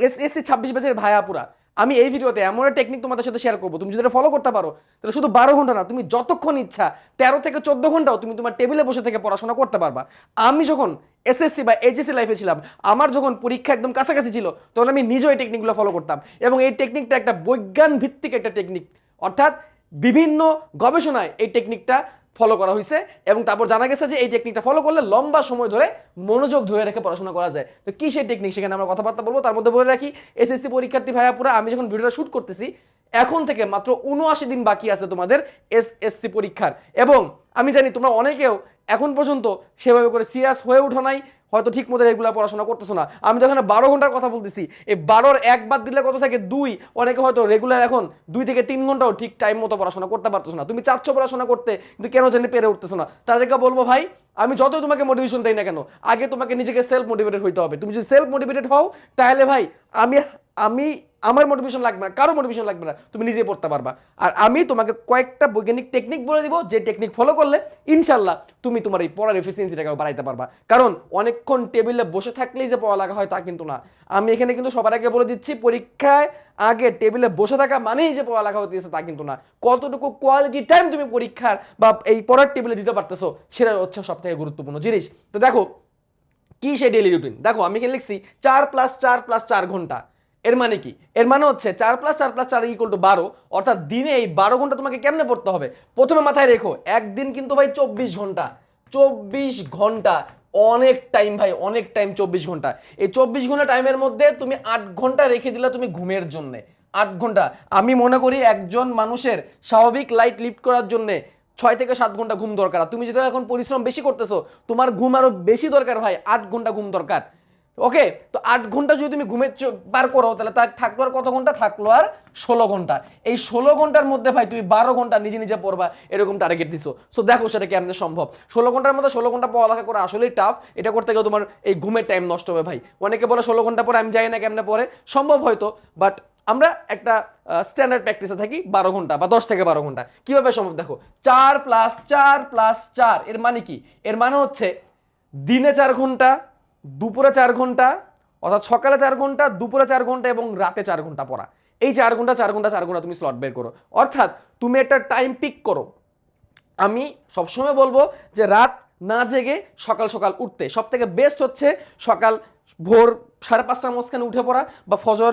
S SC ছাব্বিশ বছরের ভাইয়াপুরা আমি এই ভিডিওতে এমন টেকনিক তোমাদের সাথে শেয়ার করব। তুমি যদি ফলো করতে পারো, তাহলে শুধু বারো ঘণ্টা না, তুমি যতক্ষণ ইচ্ছা, তেরো থেকে চোদ্দ ঘন্টাও তুমি তোমার টেবিলে বসে থেকে পড়াশোনা করতে পারবা। আমি যখন এসএসসি বা এইচএসসি লাইফে ছিলাম, আমার যখন পরীক্ষা একদম কাছাকাছি ছিল, তখন আমি নিজেও এই টেকনিকগুলো ফলো করতাম। এবং এই টেকনিকটা একটা বৈজ্ঞান ভিত্তিক একটা টেকনিক অর্থাৎ বিভিন্ন গবেষণায় এই টেকনিকটা ফলো করা হয়েছে এবং তারপর জানা গেছে যে এই টেকনিকটা ফলো করলে লম্বা সময় ধরে মনোযোগ ধরে রেখে পড়াশোনা করা যায়। তো কী সেই টেকনিক সেখানে আমরা কথাবার্তা বলব? তার মধ্যে বলে রাখি এসএসসি পরীক্ষার্থী ভাইয়া পুরা, আমি যখন ভিডিওটা শ্যুট করতেছি, এখন থেকে মাত্র উনআশি দিন বাকি আছে তোমাদের এসএসসি পরীক্ষার। এবং আমি জানি তোমরা অনেকেও এখন পর্যন্ত সেভাবে করে সিরিয়াস হয়ে ওঠো নাই। হয়তো ঠিক মতো রেগুলার পড়াশোনা করতেছো না। আমি তো এখানে বারো ঘণ্টার কথা বলতেছি। এই বারোর একবার দিলে কত থাকে? দুই। অনেকে হয়তো রেগুলার এখন দুই থেকে তিন ঘন্টাও ঠিক টাইম মতো পড়াশোনা করতে পারতেছো না। তুমি চাচ্ছ পড়াশোনা করতে, কিন্তু কেন জানি পেরে উঠতেছো না। তাদেরকে বলব, ভাই, আমি যত তোমাকে মোটিভেশন দেই না কেন, আগে তোমাকে নিজেকে সেলফ মোটিভেটেড হইতে হবে। তুমি যদি সেলফ মোটিভেটেড হও, তাহলে ভাই, আমি আমি আমার মোটিভেশন লাগবে না, কারও মোটিভেশন লাগবে না, তুমি নিজে পড়তে পারবা। আর আমি তোমাকে কয়েকটা বৈজ্ঞানিক টেকনিক বলে দিব, যে টেকনিক ফলো করলে ইনশাল্লাহ তুমি তোমার এই পড়ার এফিসিয়েন্সিটাকে বাড়াইতে পারবা। কারণ অনেকক্ষণ টেবিলে বসে থাকলেই যে পড়া লাগা হয় তা কিন্তু না। আমি এখানে কিন্তু সবার আগে বলে দিচ্ছি, পরীক্ষায় আগে টেবিলে বসে থাকা মানেই যে পড়া লাগা হতেছে তা কিন্তু না। কতটুকু কোয়ালিটি টাইম তুমি পরীক্ষার বা এই পড়ার টেবিলে দিতে পারতেছো, সেটা হচ্ছে সব থেকে গুরুত্বপূর্ণ জিনিস। তো দেখো কি সেই ডেইলি রুটিন দেখো, আমি এখানে লিখছি, চার প্লাস চার প্লাস চার ঘণ্টা। এর মানে কি? এর মানে হচ্ছে চার প্লাস চার প্লাস চার ইকুয়াল টু বারো, অর্থাৎ দিনে এই বারো ঘণ্টা তোমাকে কেমনে পড়তে হবে? প্রথমে মাথায় রেখো, একদিন কিন্তু ভাই চব্বিশ ঘণ্টা চব্বিশ ঘণ্টা, অনেক টাইম ভাই, অনেক টাইম চব্বিশ ঘণ্টা। এই চব্বিশ ঘণ্টা টাইমের মধ্যে তুমি আট ঘণ্টা রেখে দিলা তুমি ঘুমের জন্যে। আট ঘণ্টা। আমি মনে করি একজন মানুষের স্বাভাবিক লাইট লিফট করার জন্যে ছয় থেকে সাত ঘণ্টা ঘুম দরকার। তুমি যদি এখন পরিশ্রম বেশি করতেছো, তোমার ঘুম আরও বেশি দরকার ভাই, আট ঘণ্টা ঘুম দরকার। ওকে, তো আট ঘণ্টা যদি তুমি ঘুমের চ- পার করো, তাহলে তার থাকল আর কত ঘণ্টা? থাকল আর ষোলো ঘণ্টা। এই ষোলো ঘণ্টার মধ্যে ভাই তুমি বারো ঘণ্টা নিজে নিজে পড়বা, এরকম টার্গেট দিছো। সো দেখো সেটা কেমনে সম্ভব। ষোলো ঘণ্টার মধ্যে ষোলো ঘণ্টা পড়ালেখা করা আসলেই টাফ এটা করতে গেলে তোমার এই ঘুমের টাইম নষ্ট হবে ভাই। অনেকে বলে ষোলো ঘণ্টা পরে আমি যাই না কেমনে পরে সম্ভব হয়তো বাট আমরা একটা স্ট্যান্ডার্ড প্র্যাকটিসে থাকি বারো ঘণ্টা বা দশ থেকে বারো ঘণ্টা। কীভাবে সম্ভব? দেখো, চার প্লাস চার প্লাস চার, এর মানে কি? এর মানে হচ্ছে দিনে চার ঘণ্টা দুপুরে চার ঘণ্টা, অর্থাৎ সকালে চার ঘণ্টা, দুপুরে চার ঘণ্টা এবং রাতে চার ঘণ্টা পড়া। এই চার ঘণ্টা চার ঘণ্টা চার ঘণ্টা তুমি স্লট বের করো। অর্থাৎ তুমি একটা টাইম পিক করো। আমি সবসময় বলব যে রাত না জেগে সকাল সকাল উঠতে। সব থেকে বেস্ট হচ্ছে সকাল ভোর সাড়ে পাঁচটার মাঝখানে উঠে পড়া বা ফজর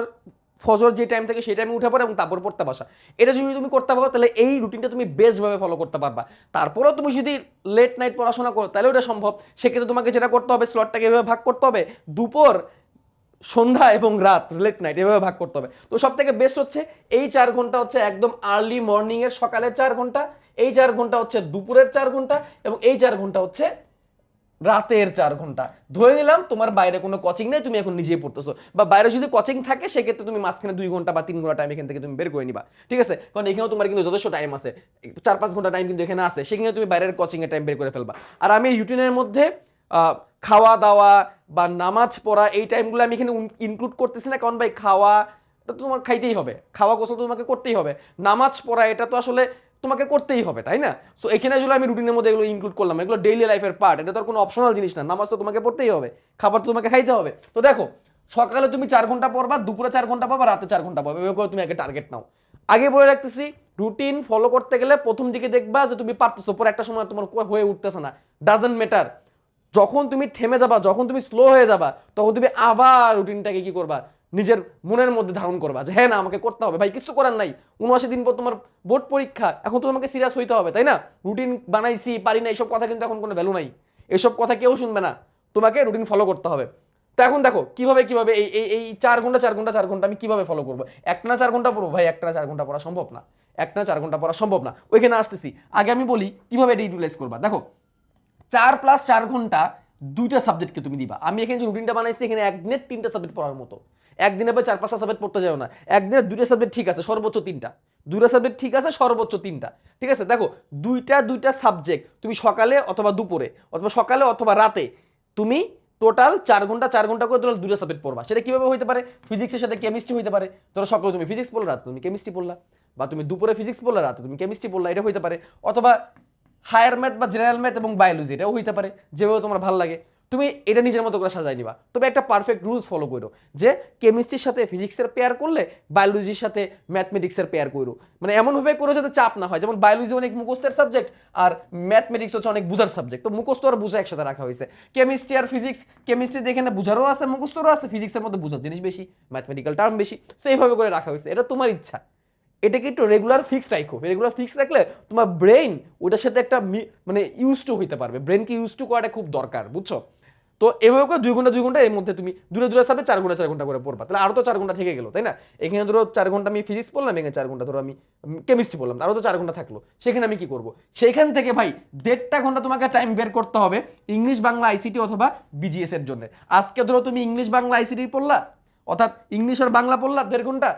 ফজর যে টাইম থাকে সেই টাইমে উঠে পড়া এবং তারপর পড়তে বসা। এটা যদি তুমি করতে পারো, তাহলে এই রুটিনটা তুমি বেস্টভাবে ফলো করতে পারবা। তারপরেও তুমি যদি লেট নাইট পড়াশোনা করো, তাহলে ওটা সম্ভব। সেক্ষেত্রে তোমাকে যেটা করতে হবে স্লটটাকে এভাবে ভাগ করতে হবে। দুপুর, সন্ধ্যা এবং রাত লেট নাইট এভাবে ভাগ করতে হবে। তো সব থেকে বেস্ট হচ্ছে এই চার ঘণ্টা হচ্ছে একদম আর্লি মর্নিংয়ের সকালের চার ঘণ্টা, এই চার ঘণ্টা হচ্ছে দুপুরের চার ঘণ্টা এবং এই চার ঘণ্টা হচ্ছে রাতের চার ঘণ্টা। ধরে নিলাম, তোমার বাইরে কোনো কোচিং নেই, তুমি এখন নিজেই পড়তেছো। বা বাইরে যদি কোচিং থাকে, সেক্ষেত্রে তুমি মাঝখানে দুই ঘণ্টা বা তিন ঘণ্টা টাইম এখান থেকে তুমি বের করে নিবা। ঠিক আছে? কারণ এখানেও তোমার কিন্তু যথেষ্ট টাইম আছে। চার পাঁচ ঘণ্টা টাইম কিন্তু এখানে আছে। সেখানে তুমি বাইরের কোচিং এর টাইম বের করে ফেলবা। আর আমি রুটিনের মধ্যে খাওয়া দাওয়া বা নামাজ পড়া এই টাইমগুলো আমি এখানে ইনক্লুড করতেছি না। কারণ ভাই, খাওয়া তো তোমার খাইতেই হবে। খাওয়া গোসল তোমাকে করতেই হবে। নামাজ পড়া, এটা তো আসলে তোমাকে করতেই হবে, তাই না? সো এখানে আসলে আমি রুটিনের মধ্যে এগুলো ইনক্লুড করলাম। এগুলো ডেইলি লাইফের পার্ট এটা তো আর কোনো অপশনাল জিনিস না। নামাজ তো তোমাকে পড়তেই হবে, খাবার তো তোমাকে খাইতে হবে। তো দেখো, সকালে তুমি চার ঘণ্টা পড়বা, দুপুরে চার ঘণ্টা পাবা রাতে চার ঘণ্টা পাবে এভাবে তুমি একটা টার্গেট নাও। আগে বলে রাখতেছি রুটিন ফলো করতে গেলে প্রথম দিকে দেখবা যে তুমি পারতেছো, পরে একটা সময় তোমার হয়ে উঠতেছে না। ডাজেন্ট ম্যাটার যখন তুমি থেমে যাবা, যখন তুমি স্লো হয়ে যাবা, তখন তুমি আবার রুটিনটাকে কি করবা? নিজের মনের মধ্যে ধারণ করবা যে হ্যাঁ না, আমাকে করতে হবে। ভাই, কিছু করার নাই। উনআশি দিন পর তোমার বোর্ড পরীক্ষা। এখন তো তোমাকে সিরিয়াস হইতে হবে, তাই না? রুটিন বানাইছি, পারি না এইসব কথা কিন্তু এখন কোনো ভ্যালু নাই। এসব কথা কেউ শুনবে না। তোমাকে রুটিন ফলো করতে হবে। তো এখন দেখো, কীভাবে কীভাবে এই এই এই চার ঘণ্টা চার ঘণ্টা চার ঘণ্টা আমি কীভাবে ফলো করব? একটা না চার ঘণ্টা পড়ব? ভাই, একটা না চার ঘণ্টা পড়া সম্ভব না। একটা না চার ঘণ্টা পড়া সম্ভব না। ওইখানে আসতেছি। আগে আমি বলি, কীভাবে এটা ইউটিলাইজ করবা? দেখো, চার প্লাস চার ঘণ্টা দুইটা সাবজেক্টকে তুমি দিবা। আমি এখানে যে রুটিনটা বানাইছি, এখানে একদিনের তিনটা সাবজেক্ট পড়ার মতো। একদিনে ভাই চার পাঁচটা সাবজেক্ট পড়তে যাও না। একদিনে দুইটা সাবজেক্ট ঠিক আছে, সর্বোচ্চ তিনটা। দুইটা সাবজেক্ট ঠিক আছে, সর্বোচ্চ তিনটা। ঠিক আছে? দেখো, দুইটা দুইটা সাবজেক্ট তুমি সকালে অথবা দুপুরে, অথবা সকালে অথবা রাতে তুমি টোটাল চার ঘণ্টা চার ঘণ্টা করে তোমরা দুটো সাবজেক্ট পড়বা। সেটা কীভাবে হতে পারে? ফিজিক্সের সাথে কেমিস্ট্রি হতে পারে। ধরো সকালে তুমি ফিজিক্স পড়লা, রাতে তুমি কেমিস্ট্রি পড়লা। বা তুমি দুপুরে ফিজিক্স পড়লা, রাতে তুমি কেমিস্ট্রি পড়লা, এটা হতে পারে। অথবা হায়ার ম্যাথ বা জেনারেল ম্যাথ এবং বায়োলজি এটাও হইতে পারে। যেভাবে তোমার ভালো লাগে। তুমি এটা নিজের মতো করে সাজাই নিবা। তবে একটা পারফেক্ট রুলস ফলো করো, যে কেমিস্ট্রির সাথে ফিজিক্সের পেয়ার করলে বায়োলজির সাথে ম্যাথমেটিক্সের পেয়ার করো। মানে এমনভাবে করো যাতে চাপ না হয়, যেমন বায়োলজি অনেক মুখস্থের সাবজেক্ট আর ম্যাথমেটিক্স হচ্ছে অনেক বুঝার সাবজেক্ট তো মুখস্থ আর বুঝা একসাথে রাখা হয়েছে। কেমিস্ট্রি আর ফিজিক্স কেমিস্ট্রি এখানে বুঝারও আছে, মুখস্থরও আছে ফিজিক্সের মধ্যে বুঝার জিনিস বেশি ম্যাথমেটিক্যাল টার্ম বেশি। তো এইভাবে করে রাখা হয়েছে, এটা তোমার ইচ্ছা। এটাকে একটু রেগুলার ফিক্স রাখো রেগুলার ফিক্স রাখলে তোমার ব্রেন ওটার সাথে একটা মানে ইউজ টু হইতে পারবে। ব্রেনকে ইউজ টু করাটা খুব দরকার, বুঝছ? তো এভাবে করে দুই ঘণ্টা দুই ঘণ্টা এর মধ্যে তুমি দূরে দূরে সাবে চার ঘণ্টা চার ঘণ্টা করে পড়বা। তাহলে আরও তো চার ঘণ্টা থেকে গেলো, তাই না? এখানে ধরো চার ঘণ্টা আমি ফিজিক্স পড়লাম, এখানে চার ঘণ্টা ধরো আমি কেমিস্ট্রি পড়লাম আরও তো চার ঘণ্টা থাকল। সেখানে আমি কি করব? সেখান থেকে ভাই দেড়টা ঘণ্টা তোমাকে টাইম বের করতে হবে ইংলিশ, বাংলা আইসিটি অথবা বিজিএস এর জন্য। আজকে ধরো তুমি ইংলিশ, বাংলা আইসিটি পড়লা, অর্থাৎ ইংলিশ আর বাংলা পড়লা দেড় ঘণ্টা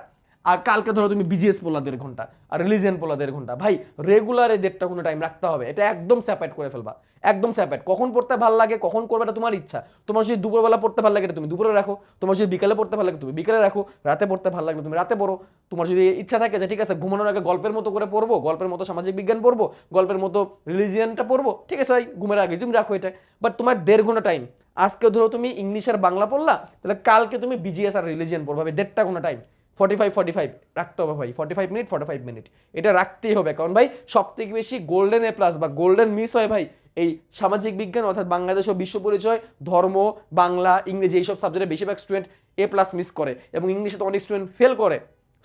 আর কালকে ধরো তুমি বিজিএস পড়লা দেড় ঘণ্টা, আর রিলিজিয়ান পড়লা দেড় ঘণ্টা। ভাই রেগুলারে দেড়টা কোনো টাইম রাখতে হবে। এটা একদম স্যাপাইট করে ফেলবা। একদম স্যাপাইট কখন পড়তে ভালো লাগে, কখন করবে এটা তোমার ইচ্ছা। তোমার যদি দুপুরবেলা পড়তে ভালো লাগে, এটা তুমি দুপুরে রাখো। তোমার যদি বিকালে পড়তে ভালো লাগে, তুমি বিকালে রাখো। রাতে পড়তে ভালো লাগলে তুমি রাতে পড়ো। তোমার যদি ইচ্ছা থাকে যে, ঠিক আছে, ঘুমানোর আগে গল্পের মতো করে পড়ব, গল্পের মতো সামাজিক বিজ্ঞান পড়ব, গল্পের মতো রিলিজিয়ানটা পড়ব, ঠিক আছে ভাই, ঘুমের আগে তুমি রাখো এটা বাট তোমার দেড় ঘণ্টা টাইম আজকে ধরো তুমি ইংলিশ আর বাংলা পড়লা, তাহলে কালকে তুমি বিজিএস আর রিলিজিয়ান পড়বে দেড়টা কোনো time forty five forty five রাখতে হবে ভাই forty five minute forty five minute এটা রাখতেই হবে, কারণ ভাই সব থেকে বেশি গোল্ডেন এ প্লাস বা গোল্ডেন মিস হয় ভাই, এই সামাজিক বিজ্ঞান অর্থাৎ বাংলাদেশ ও বিশ্ব পরিচয়, ধর্ম, বাংলা, ইংরেজি এইসব সাবজেক্টে বেশিরভাগ স্টুডেন্ট এ প্লাস মিস করে এবং ইংলিশে তো অনেক স্টুডেন্ট ফেল করে।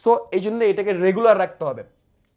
সো এই জন্য এটাকে রেগুলার রাখতে হবে।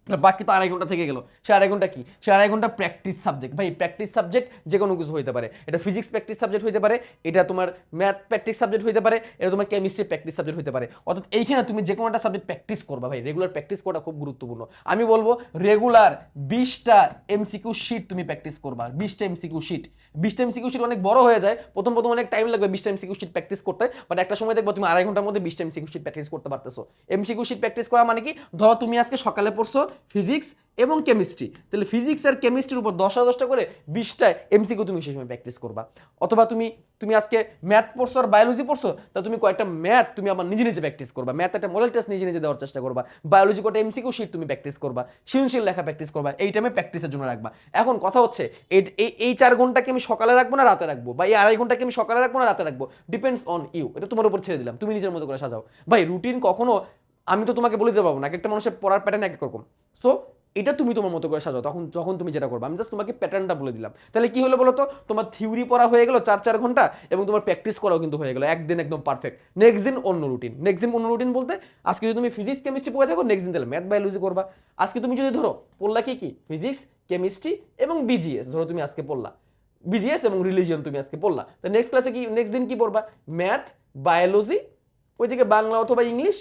বাকি তো আড়াই ঘণ্টা থেকে গেল। সে আড়াই ঘণ্টা কি? সে আড়াই ঘণ্টা প্র্যাকটিস সাবজেক্ট ভাই প্র্যাকটিস সাবজেক্ট যে কোনো কিছু হইতে পারে। এটা ফিজিক্স প্র্যাকটিস সাবজেক্ট হইতে পারে, এটা তোমার ম্যাথ প্র্যাকটিস সাবজেক্ট হইতে পারে, এটা তোমার কেমিস্ট্রি প্র্যাকটিস সাবজেক্ট হইতে পারে। অর্থাৎ এইখানে তুমি যে কোনো একটা সাবজেক্ট প্র্যাকটিস করবা ভাই। রেগুলার প্র্যাকটিস করাটা খুব গুরুত্বপূর্ণ। আমি বলব রেগুলার বিশটা এমসিকিউ শিট তুমি প্র্যাকটিস করবা। বিশটা এমসিকিউ শিট বিশটা এমসিকিউ শিট অনেক বড় হয়ে যায়। প্রথম প্রথম অনেক টাইম লাগবে বিশটা এমসিকিউ শিট প্র্যাকটিস করতে। বাট একটা সময় দেখব তুমি আড়াই ঘণ্টার মধ্যে বিশটা এমসিকিউ শিট প্র্যাকটিস করতে পারতেছো। এমসিকিউ শিট প্র্যাকটিস করা মানে কি? ধরো তুমি আজকে সকালে পড়ছো ফিজিক্স এবং কেমিস্ট্রি তাহলে ফিজিক্স আর কেমিস্ট্রির উপর দশটা দশটা করে বিশটায় এমসিকিউ তুমি সেই সময় প্র্যাকটিস করবা। অথবা তুমি তুমি আজকে ম্যাথ পড়ছো আর বায়োলজি পড়ছো, তা তুমি কয়েকটা ম্যাথ তুমি আমার নিজে নিজে প্র্যাকটিস করবা। ম্যাথ একটা মডেল টেস্ট নিজে নিজে দেওয়ার চেষ্টা করবা। বায়োলজি কটা এমসিকিউ শিট তুমি প্র্যাকটিস করবা। সৃজনশীল লেখা প্র্যাকটিস করবা। এই টাইমে প্র্যাকটিসের জন্য রাখবা। এখন কথা হচ্ছে, এই এই চার ঘন্টাকে আমি সকালে রাখব না রাতে রাখব? বা এই আড়াই ঘন্টাকে আমি সকালে রাখব না রাতে রাখব? ডিপেন্ডস অন ইউ এটা তোমার উপর ছেড়ে দিলাম। তুমি নিজের মতো করে সাজাও। ভাই রুটিন কখনো আমি তো তোমাকে বলে দিতে পারব না, এক একটা মানুষের পড়ার প্যাটার্ন এক রকম। সো এটা তুমি তোমার মতো করে সাজাও, তখন যখন তুমি যেটা করবে। আমি জাস্ট তোমাকে প্যাটার্নটা বলে দিলাম। তাহলে কি হলো বলো তো তোমার থিওরি পড়া হয়ে গেলো চার চার ঘণ্টা এবং তোমার প্র্যাকটিস করাও কিন্তু হয়ে গেলো। একদিন একদম পারফেক্ট নেক্সট দিন অন্য রুটিন নেক্সট দিন অন্য রুটিন বলতে, আজকে যদি তুমি ফিজিক্স কেমিস্ট্রি পড়ে থাকো নেক্সট দিন তাহলে ম্যাথ বায়োলজি করবা। আজকে তুমি যদি ধরো, পড়লা কি কি? ফিজিক্স কেমিস্ট্রি এবং বিজিএস ধরো তুমি আজকে পড়লা। বিজিএস এবং রিলিজিয়ন তুমি আজকে পড়লা। তো নেক্সট ক্লাসে কি নেক্সট দিন কি পড়বা? ম্যাথ বায়োলজি ওইদিকে বাংলা অথবা ইংলিশ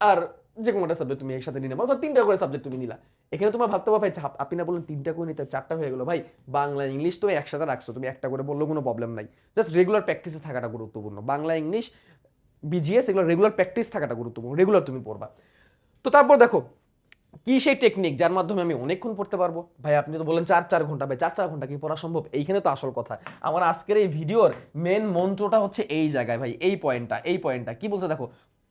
আর যে কোনো সাবজেক্ট তুমি একসাথে নিয়ে নেব তিনটা করে সাবজেক্ট তুমি নিলা। এখানে তোমার ভাবতে হবে, ভাই আপনি না বললেন তিনটা করে নিতে, চারটা হয়ে গেলো। ভাই, বাংলা, ইংলিশ তো একসাথে রাখছো, তুমি একটা করে বললেও কোনো প্রবলেম নাই। জাস্ট রেগুলার প্র্যাকটিসে থাকাটা গুরুত্বপূর্ণ। বাংলা, ইংলিশ বিজিএস এগুলো রেগুলার প্র্যাকটিস থাকাটা গুরুত্বপূর্ণ রেগুলার তুমি পড়বা। তো তারপর দেখো, কি সেই টেকনিক যার মাধ্যমে আমি অনেকক্ষণ পড়তে পারব? ভাই, আপনি তো বলেন চার চার ঘণ্টা, ভাই, চার চার ঘণ্টা কি পড়া সম্ভব? এইখানে তো আসল কথা। আমার আজকের এই ভিডিওর মেন মন্ত্রটা হচ্ছে এই জায়গায়, ভাই, এই পয়েন্টটা এই পয়েন্টটা কি বলছে দেখো?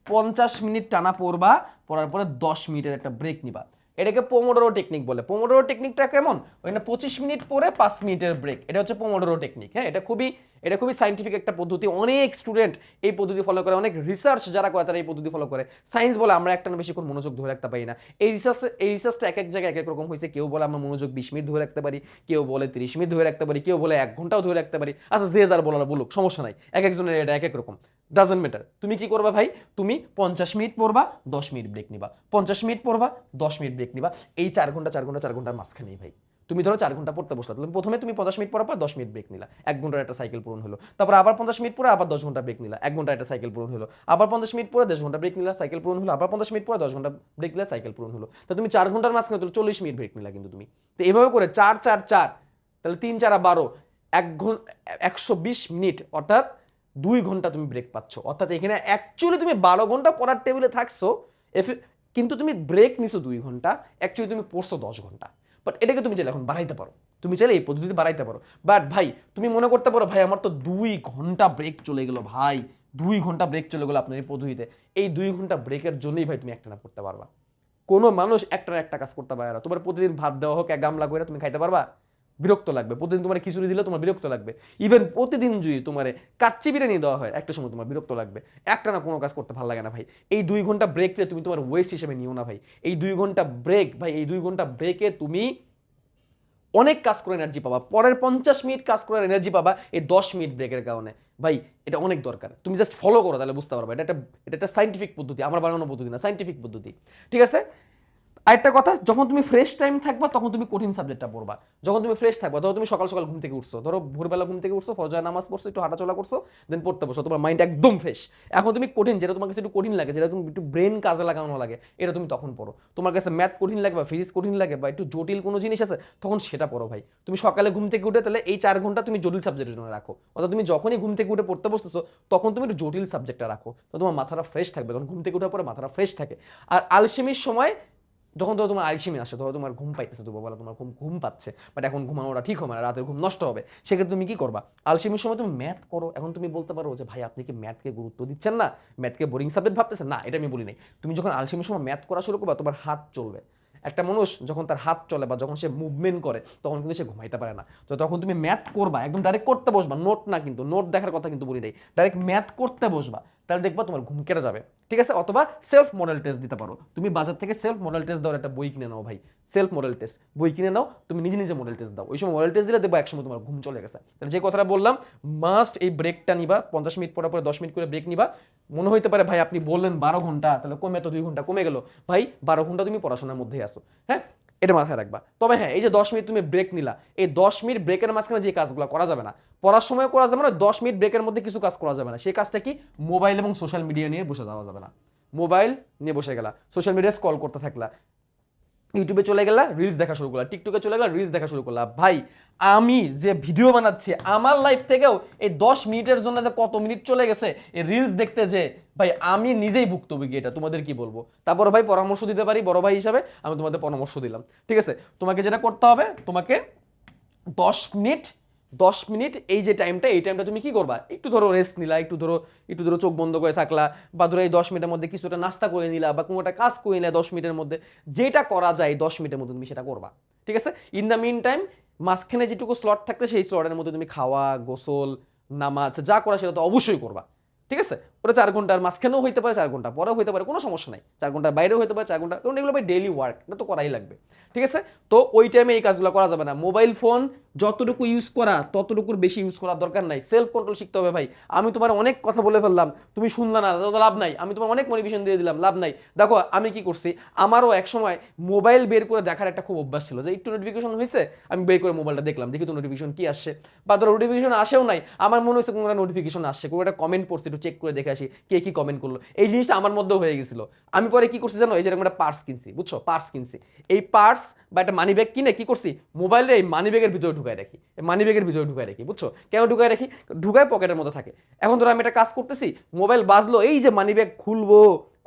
পঞ্চাশ মিনিট টানা পড়বা, পড়ার পরে দশ মিনিটের একটা ব্রেক নিবা। এটাকে পোমোডোরো টেকনিক বলে। পোমোডোরো টেকনিকটা কেমন? ওইখানে পঁচিশ মিনিট পরে পাঁচ মিনিটের ব্রেক এটা হচ্ছে পোমোডোরো টেকনিক হ্যাঁ? এটা খুবই এটা খুবই সাইন্টিফিক একটা পদ্ধতি। অনেক স্টুডেন্ট এই পদ্ধতি ফলো করে, অনেক রিসার্চ যারা করে, তারা এই পদ্ধতি ফলো করে। সায়েন্স বলে আমরা একটা বেশিক্ষণ মনোযোগ ধরে রাখতে পারি না। এই রিসার্চ এই রিসার্চটা এক এক জায়গায় এক এক রকম হয়েছে। কেউ বলে আমরা মনোযোগ বিশ মিনিট ধরে রাখতে পারি, কেউ বলে তিরিশ মিনিট ধরে রাখতে পারি, কেউ বলে এক ঘন্টাও ধরে রাখতে পারি। আচ্ছা যে যার বলার বলুক, সমস্যা নাই। এক একজনের এটা এক এক রকম। ডাজেন্ট ম্যাটার তুমি কি করবা ভাই? তুমি পঞ্চাশ মিনিট পড়বা, দশ মিনিট ব্রেক নিবা। পঞ্চাশ মিনিট পড়বা, দশ মিনিট ব্রেক নিবা। এই চার ঘণ্টা চার ঘণ্টা, চার ঘণ্টার মাঝখানেই ভাই। তুমি ধরো চার ঘণ্টা পড়তে বসলা তুমি প্রথমে তুমি পঞ্চাশ মিনিট পড়ার পর দশ মিনিট ব্রেক নিলা। এক ঘণ্টার একটা সাইকেল পূরণ হলো। তারপর আবার পঞ্চাশ মিনিট পরে আবার দশ ঘণ্টা ব্রেক নিলা। এক ঘণ্টা একটা সাইকেল পূরণ হলো। আবার পঞ্চাশ মিনিট পরে দশ ঘণ্টা ব্রেক নিলা সাইকেল পূরণ হলো। আবার পঞ্চাশ মিনিট পরে দশ ঘণ্টা ব্রেক নিলা সাইকেল পূরণ হলো। তা তুমি চার ঘণ্টার মাঝখানে তুমি চল্লিশ মিনিট ব্রেক নিলা কিন্তু তুমি। তো এভাবে করে চার চার চার, তাহলে তিন, চার বারো, এক ঘণ্টা একশো বিশ মিনিট, অর্থাৎ দুই ঘণ্টা তুমি ব্রেক পাচ্ছ। অর্থাৎ এখানে অ্যাকচুয়ালি তুমি বারো ঘণ্টা পড়ার টেবিলে থাকছো কিন্তু তুমি ব্রেক নিছো দুই ঘণ্টা অ্যাকচুয়ালি তুমি পড়ছো দশ ঘণ্টা। বাট এটাকে তুমি চাইলে এখন বাড়াইতে পারো। তুমি চাইলে এই পদ্ধতিতে বাড়াইতে পারো। বাট ভাই, তুমি মনে করতে পারো, ভাই, আমার তো দুই ঘণ্টা ব্রেক চলে গেলো, ভাই। দুই ঘণ্টা ব্রেক চলে গেলো আপনার এই পদ্ধতিতে। এই দুই ঘণ্টা ব্রেকের জন্যই ভাই তুমি একটা না পড়তে পারবা। কোনো মানুষ একটা না একটা কাজ করতে পারে না। তোমার প্রতিদিন ভাত দেওয়া হোক, এক গামলা করে তুমি খাইতে পারবা? বিরক্ত লাগবে। প্রতিদিন তোমার খিচুড়ি দিলে তোমার বিরক্ত লাগবে। ইভেন প্রতিদিন যদি তোমার কাচ্চি বিরিয়ানি দেওয়া হয়, একটা সময় তোমার বিরক্ত লাগবে। একটা না কোনো কাজ করতে ভালো লাগে না ভাই। এই দুই ঘণ্টা ব্রেকটা তুমি তোমার ওয়েস্ট হিসেবে নিও না ভাই। এই দুই ঘণ্টা ব্রেক ভাই, এই দুই ঘণ্টা ব্রেকে তুমি অনেক কাজ করে এনার্জি পাবা। পরের পঞ্চাশ মিনিট কাজ করার এনার্জি পাবা এই দশ মিনিট ব্রেকের কারণে। ভাই, এটা অনেক দরকার। তুমি জাস্ট ফলো করো, তাহলে বুঝতে পারবে। এটা একটা এটা একটা সাইন্টিফিক পদ্ধতি। আমার বানানো পদ্ধতি না সাইন্টিফিক পদ্ধতি। ঠিক আছে? আরেকটা কথা, যখন তুমি ফ্রেশ টাইম থাকবা, তখন তুমি কঠিন সাবজেক্টটা পড়বা। যখন তুমি ফ্রেশ থাকবা, ধরো তুমি সকাল সকাল ঘুম থেকে উঠছো, ধরো ভোরবেলা ঘুম থেকে উঠছো, ফরজা নামাজ পড়ছো, একটু হাঁটাচলা করছ দেন পড়তে বসো, তোমার মাইন্ড একদম ফ্রেশ এখন তুমি কঠিন, যেটা তোমার কাছে একটু কঠিন লাগে, যেটা তুমি একটু ব্রেন কাজে লাগানো লাগে, এটা তুমি তখন পড়ো। তোমার কাছে ম্যাথ কঠিন লাগে বা ফিজিক্স কঠিন লাগে বা একটু জটিল কোনো জিনিস আছে, তখন সেটা পড়ো ভাই। তুমি সকালে ঘুম থেকে উঠে তাহলে এই চার ঘণ্টা তুমি জটিল সাবজেক্টের জন্য রাখো। অর্থাৎ তুমি যখনই ঘুম থেকে উঠে পড়তে বসতেছো, তখন তুমি একটু জটিল সাবজেক্টটা রাখো। তো তোমার মাথাটা ফ্রেশ থাকবে, কারণ ঘুম থেকে উঠার পরে মাথাটা ফ্রেশ থাকে। আর আলসেমির সময় যখন ধরো তোমার আলসেমি আসে ধরো তোমার ঘুম পাইতেছে দুপুরবেলা তোমার ঘুম ঘুম পাচ্ছে। বাট এখন ঘুমানোটা ঠিক হবে না, রাতের ঘুম নষ্ট হবে। সেক্ষেত্রে তুমি কি করবা? আলসিমের সময় তুমি ম্যাথ করো। এখন তুমি বলতে পারো যে, ভাই, আপনি কি ম্যাথকে গুরুত্ব দিচ্ছেন না? ম্যাথকে বোরিং সাবজেক্ট ভাবতেছেন? না, এটা আমি বলি নাই। তুমি যখন আলসিমের সময় ম্যাথ করা শুরু করবা, তোমার হাত চলবে। একটা মানুষ যখন তার হাত চলে বা যখন সে মুভমেন্ট করে, তখন কিন্তু সে ঘুমাইতে পারে না। তো তখন তুমি ম্যাথ করবা, একদম ডাইরেক্ট করতে বসবা নোট না কিন্তু নোট দেখার কথা কিন্তু বলি নাই ডাইরেক্ট ম্যাথ করতে বসবা, তাহলে দেখবা তোমার ঘুম কেটে যাবে। ঠিক আছে? অথবা সেলফ মডেল টেস্ট দিতে পারো। তুমি বাজার থেকে সেলফ মডেল টেস্ট দেওয়ার একটা বই কিনে নাও ভাই। সেলফ মডেল টেস্ট বই কিনে নাও, তুমি নিজে নিজে মডেল টেস্ট দাও। ওই সময় মডেল টেস্ট দিলে দেখব একসময় তোমার ঘুম চলে গেছে। তাহলে যে কথাটা বললাম মাস্ট এই ব্রেকটা নিবা, পঞ্চাশ মিনিট পরে পরে দশ মিনিট করে ব্রেক নিবা। মনে হইতে পারে, ভাই, আপনি বললেন বারো ঘণ্টা, তাহলে কমে তো দুই ঘণ্টা, কমে গেল। ভাই, বারো ঘণ্টা তুমি পড়াশোনার মধ্যেই আসো হ্যাঁ? এটা মাথায় রাখবা। তবে হ্যাঁ এই যে দশ মিনিট তুমি ব্রেক নিলা, এই দশ মিনিট ব্রেকের মাঝখানে যে কাজগুলো করা যাবে না, পড়ার সময় করা যাবে না, দশ মিনিট ব্রেকের মধ্যে কিছু কাজ করা যাবে না। সেই কাজটা কি? মোবাইল এবং সোশ্যাল মিডিয়া নিয়ে বসে যাওয়া যাবে না। মোবাইল নিয়ে বসে গেলা সোশ্যাল মিডিয়া স্কল করতে থাকলা। ইউটিউবে চলে গেলা রিলস দেখা শুরু করলা টিকটকে চলে গেলা রিলস দেখা শুরু করলাম ভাই, আমি যে ভিডিও বানাচ্ছি, আমার লাইফ থেকেও এই দশ মিনিটের জন্য যে কত মিনিট চলে গেছে, এই রিলস দেখতে যে, ভাই, আমি নিজেই ভুক্তভোগী এটা, তোমাদের কি বলব? তারপর ভাই, পরামর্শ দিতে পারি, বড় ভাই হিসাবে, আমি তোমাদের পরামর্শ দিলাম। ঠিক আছে? তোমাকে যেটা করতে হবে, তোমাকে দশ মিনিট দশ মিনিট এই যে টাইমটা এই টাইমটা তুমি কি করবা? একটু ধরো রেস্ট নিলা, একটু ধরো একটু ধরো চোখ বন্ধ করে থাকলা, বা ধরো এই দশ মিনিটের মধ্যে কিছুটা নাস্তা করে নিলা, বা কোনো একটা কাজ করে নিলা দশ মিনিটের মধ্যে, যেটা করা যায় দশ মিনিটের মধ্যে তুমি সেটা করবা। ঠিক আছে? ইন দ্য মিন টাইম মাঝখানে যেটুকু স্লট থাকতে সেই স্লটের মধ্যে তুমি খাওয়া, গোসল, নামাজ, যা করা সেটা তো অবশ্যই করবা। ঠিক আছে? ওটা চার ঘণ্টার মাঝখানেও হইতে পারে, চার ঘণ্টা পরেও হইতে পারে, কোনো সমস্যা নাই। চার ঘণ্টার বাইরেও হইতে পারে, চার ঘণ্টা, কারণ এগুলো ভাই ডেইলি ওয়ার্ক এটা তো করাই লাগবে। ঠিক আছে? তো ওই টাইমে এই কাজগুলো করা যাবে না। মোবাইল ফোন যতটুকু ইউজ করা, ততটুকুর বেশি ইউজ করার দরকার নাই। সেলফ কন্ট্রোল শিখতে হবে ভাই। আমি তোমার অনেক কথা বলে ফেললাম, তুমি শুনলা না তো লাভ নাই। আমি তোমার অনেক মোটিভেশন দিয়ে দিলাম, লাভ নাই। দেখো, আমি কি করছি, আমারও এক সময় মোবাইল বের করে দেখার একটা খুব অভ্যাস ছিল যে, একটু নোটিফিকেশন হয়েছে আমি বের করে মোবাইলটা দেখলাম, দেখি তো নোটিফিকেশন কি আসছে। বা ধরো নোটিফিকেশন আসেও নাই, আমার মনে হচ্ছে কোনো একটা নোটিফিকেশন আসছে, কোনো একটা কমেন্ট পড়ছে, একটু চেক করে দেখে আসি, কে কি কমেন্ট করল, এই জিনিসটা আমার মধ্যেও হয়ে গেছিল। আমি পরে কি করছি জানো, এই যেরকম একটা পার্স কিনছি, বুঝছ? পার্স কিনছি। এই পার্স বা একটা মানি ব্যাগ কিনে কি করছি মোবাইলের এই মানি ব্যাগের ভিতরে ঢুকাই রাখি। মানি ব্যাগের ভিতরে ঢুকাই রাখি, বুঝছ? কেন ঢুকাই রাখি? ঢুকায় পকেটের মতো থাকে। এখন ধরো আমি একটা কাজ করতেছি মোবাইল বাজলো, এই যে মানি ব্যাগ খুলবো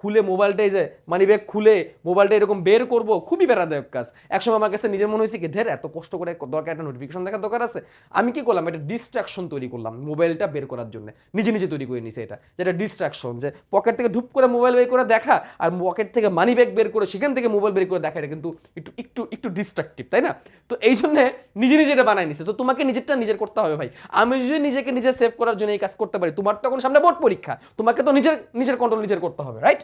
খুলে মোবাইলটাই যে মানি ব্যাগ খুলে মোবাইলটা এরকম বের করব, খুবই বেড়াদায়ক কাজ। একসময় আমার কাছে নিজের মনে হয়েছে কি, ধের এত কষ্ট করে দরকার একটা নোটিফিকেশন দেখার দরকার আছে। আমি কি করলাম, একটা ডিস্ট্রাকশন তৈরি করলাম মোবাইলটা বের করার জন্য। নিজে নিজে তৈরি করে নিছে এটা যেটা ডিস্ট্রাকশন যে পকেট থেকে ধুপ করে মোবাইল বের করে দেখা আর পকেট থেকে মানি ব্যাগ বের করে সেখান থেকে মোবাইল বের করে দেখা, এটা কিন্তু একটু একটু একটু ডিস্ট্রাকটিভ তাই না? তো এই জন্য নিজে নিজে এটা বানাই নিছে। তো তোমাকে নিজেরটা নিজের করতে হবে ভাই। আমি যদি নিজেকে নিজে সেভ করার জন্য এই কাজ করতে পারি, তোমার তখন সামনে বোর্ড পরীক্ষা, তোমাকে তো নিজের নিজের কন্ট্রোল নিজের করতে হবে রাইট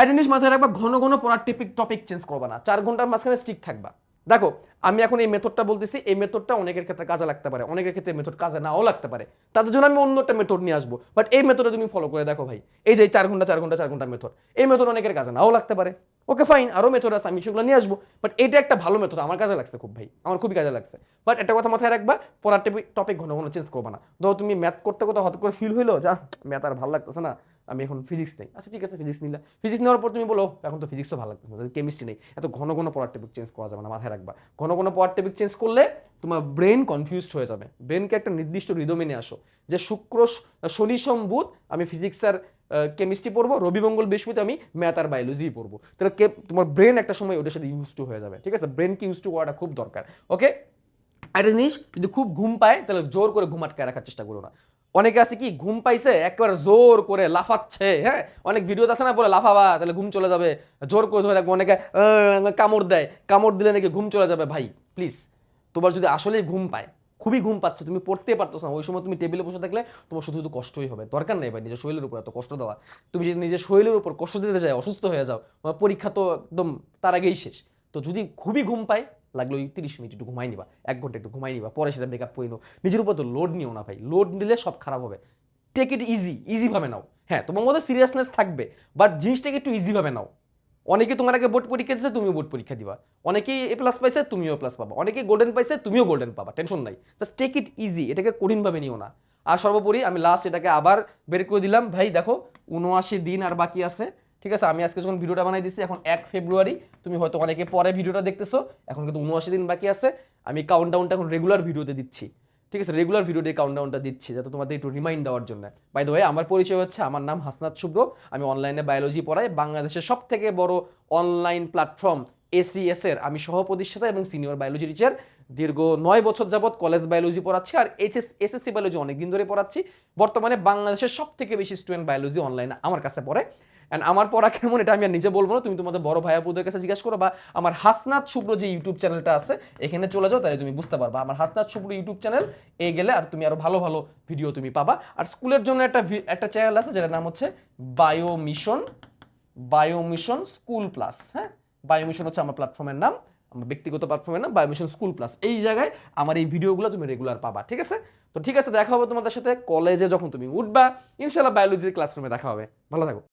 একটা জিনিস মাথায় রাখবা, ঘন ঘন পড়ার টপিক টপিক চেঞ্জ করবা না। চার ঘণ্টার মাঝখানে স্টিক থাকবা। দেখো আমি এখন এই মেথডটা বলতেছি, এই মেথডটা অনেকের ক্ষেত্রে কাজে লাগতে পারে, অনেকের ক্ষেত্রে মেথড কাজে নাও লাগতে পারে। তাদের জন্য আমি অন্য একটা মেথড নিয়ে আসব। বাট এই মেথডে তুমি ফলো করে দেখো ভাই। এই যে চার ঘণ্টা চার ঘণ্টা চার ঘণ্টা মেথড, এই মেথড অনেকের কাজে নাও লাগতে পারে। ওকে ফাইন আরও মেথড আছে, আমি সেগুলো নিয়ে আসব। বাট এটা একটা ভালো মেথড, আমার কাজে লাগছে খুব ভাই, আমার খুবই কাজে লাগছে। বাট একটা কথা মাথায় রাখবা পড়ার টপিক ঘন ঘন চেঞ্জ করবা না। ধরো তুমি ম্যাথ করতে করতে হঠাৎ করে ফিল হইল যা ম্যাথ আর ভালো লাগতেছে না, আমি এখন ফিজিক্স নেই। আচ্ছা ঠিক আছে ফিজিক্স নিলাম ফিজিক্স নেওয়ার পর তুমি বলো, এখন তো ফিজিক্সও ভালো লাগতেছে না কেমিস্ট্রি নেই। এত ঘন ঘন পড়ার টপিক চেঞ্জ করা যাবে না, মাথায় রাখবা। ঘন ঘন পড়ার টপিক চেঞ্জ করলে তোমার ব্রেন কনফিউজড হয়ে যাবে। ব্রেনকে একটা নির্দিষ্ট রিদমে নিয়ে আসো। যে শুক্র, শনি, সোম, বুধ, আমি ফিজিক্স আর কেমিস্ট্রি পড়ব, রবি, মঙ্গল, বৃহস্পতি, আমি ম্যাথ আর বায়োলজি পড়ব। তাহলে কে, তোমার ব্রেন একটা সময় ওটার সাথে ইউজ টু হয়ে যাবে, ঠিক আছে? ব্রেনকে ইউজ টু করাটা খুব দরকার ওকে একটা জিনিস, যদি খুব ঘুম পায়, তাহলে জোর করে ঘুম আটকায় রাখার চেষ্টা করো না। অনেকে আছে কি, ঘুম পাইছে, একবার জোর করে লাফাচ্ছে হ্যাঁ? অনেক ভিডিও আছে না বলে, লাফাবা, তাহলে ঘুম চলে যাবে। জোর করে ধরে রাখব। অনেকে কামড় দেয়। কামড় দিলে নাকি ঘুম চলে যাবে। ভাই প্লিজ তোমার যদি আসলেই ঘুম পায়, খুবই ঘুম পাচ্ছে, তুমি পড়তে পারতো না, ওই সময় তুমি টেবিলে বসে থাকলে তোমার শুধু শুধু কষ্টই হবে। দরকার নেই ভাই, নিজের শরীরের উপর এত কষ্ট দেওয়া। তুমি যদি নিজের শরীরের উপর কষ্ট দিতে যায় অসুস্থ হয়ে যাও পরীক্ষা তো একদম তার আগেই শেষ। তো যদি খুবই ঘুম পায় লাগল ওই তিরিশ মিনিট একটু ঘুমাই নিবা, এক ঘণ্টা একটু ঘুমাই নিবা, পরে সেটা মেকআপ করে নিও। নিজের উপর তো লোড নিও না ভাই লোড নিলে সব খারাপ হবে। টেক ইট ইজি ইজিভাবে নাও। হ্যাঁ তোমার মধ্যে সিরিয়াসনেস থাকবে বাট জিনিসটাকে একটু ইজিভাবে নাও। অনেকে তোমার আগে বোর্ড পরীক্ষা দিচ্ছে তুমিও বোর্ড পরীক্ষা দিবা। অনেকেই এ প্লাস পাইছে, তুমিও প্লাস পাবা। অনেকেই গোল্ডেন পাইছে, তুমিও গোল্ডেন পাবা টেনশন নাই। জাস্ট টেক ইট ইজি এটাকে কঠিনভাবে নিও না। আর সর্বোপরি আমি লাস্ট এটাকে আবার বের করে দিলাম। ভাই দেখো, উনআশি দিন আর বাকি আছে। ঠিক আছে? আমি আজকে যখন ভিডিওটা বানাই দিচ্ছি এখন এক ফেব্রুয়ারি, তুমি হয়তো অনেকে পরে ভিডিওটা দেখতেছো, এখন কিন্তু উনআশি দিন বাকি আছে, আমি কাউন্টডাউনটা এখন রেগুলার ভিডিওতে দিচ্ছি। ঠিক আছে? রেগুলার ভিডিওতে কাউন্টডাউনটা দিচ্ছি, যাতে তোমাদের একটু রিমাইন্ড দেওয়ার জন্য। বাই দ্য ওয়ে আমার পরিচয় হচ্ছে, আমার নাম হাসনাত শুভ্র, আমি অনলাইনে বায়োলজি পড়াই, বাংলাদেশের সব থেকে বড় অনলাইন প্ল্যাটফর্ম এসিএস এর, আমি সহ প্রতিষ্ঠাতা এবং সিনিয়র বায়োলজি টিচার দীর্ঘ নয় বছর যাবৎ কলেজ বায়োলজি পড়াচ্ছি আর এইচএস এসএসসি বায়োলজি অনেকদিন ধরে পড়াচ্ছি। বর্তমানে বাংলাদেশের সব থেকে বেশি স্টুডেন্ট বায়োলজি অনলাইনে আমার কাছে পড়ে। অ্যান্ড আমার পড়া কেমন এটা আমি আর নিজে বলব না। তুমি তোমাদের বড় ভাইয়াপুদের কাছে জিজ্ঞাসা করো বা আমার হাসনাথ শুভ্র যে ইউটিউব চ্যানেলটা আছে, এখানে চলে যাও, তাহলে তুমি বুঝতে পারবা। আমার হাসনাথ শুভ্র ইউটিউব চ্যানেল, এ গেলে আর তুমি আরও ভালো ভালো ভিডিও তুমি পাবা। আর স্কুলের জন্য একটা একটা চ্যানেল আছে, যেটার নাম হচ্ছে bio mission bio mission school plus হ্যাঁ? বায়ো মিশন হচ্ছে আমার প্ল্যাটফর্মের নাম, আমার ব্যক্তিগত প্ল্যাটফর্মের নাম বায়ো মিশন স্কুল প্লাস। এই জায়গায় আমার এই ভিডিওগুলো তুমি রেগুলার পাবা, ঠিক আছে? তো ঠিক আছে, দেখা হবে তোমাদের সাথে কলেজে যখন তুমি উঠবা ইনশাল্লাহ বায়োলজির ক্লাসরুমে দেখা হবে। ভালো থাকো।